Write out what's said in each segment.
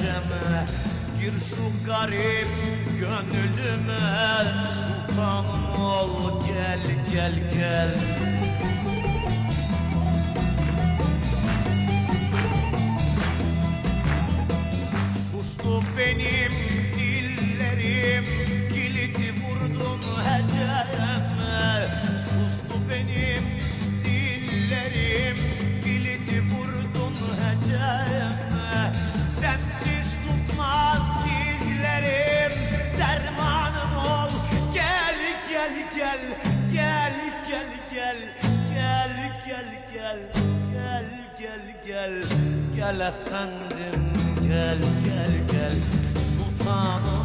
geceme Gir şu garip gönlüme. Sultanım ol gel gel gel. Sustu benim dillerim Kilidi vurdun hecereme gel gel Gel gel gel Gel gel gel Gel gel gel Gel efendim gel gel gel Sultanım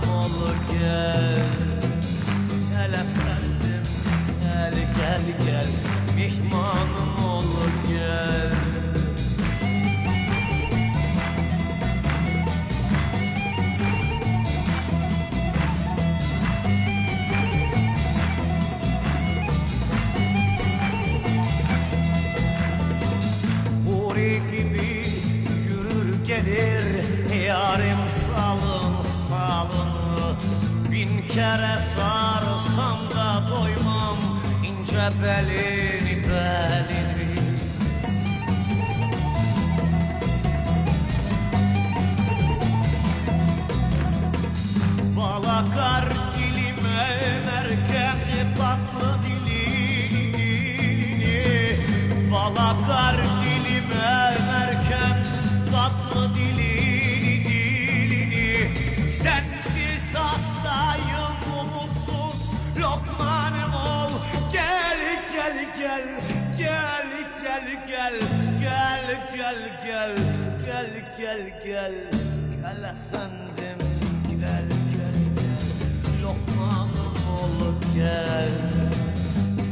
gelir Yarim salın salın. Bin kere sarsam da doymam ince belini belini. Balakar dilime merken tatlı dilini. Balakar Lokmanım ol. Gel gel gel. Gel gel gel. Gel gel gel. Gel gel gel. Gel efendim Gel gel gel. Lokmanım ol. Gel.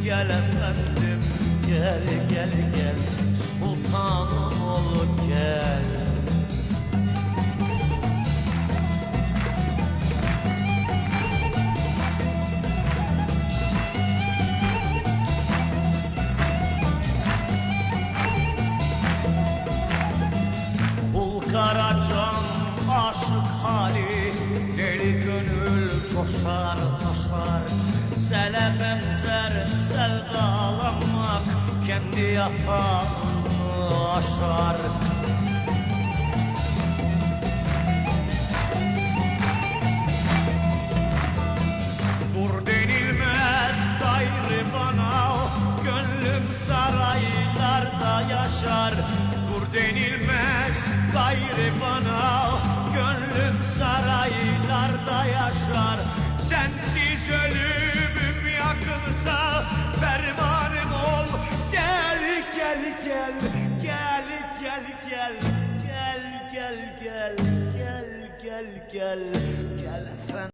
Gel efendim. Gel gel gel. Sultanım ol. Gel. Karacan aşık hali. Deli gönül coşar taşar Sele benzer sevdalanmak Kendi yatağını aşar. Dur denilmez gayrı bana Gönlüm saraylarda yaşar. Dur denilmez gayrı bana Gönlüm saraylarda yaşar Sensiz ölümüm yakınsa Fermanım ol Gel gel gel Gel gel gel Gel gel gel Gel gel gel Gel efendim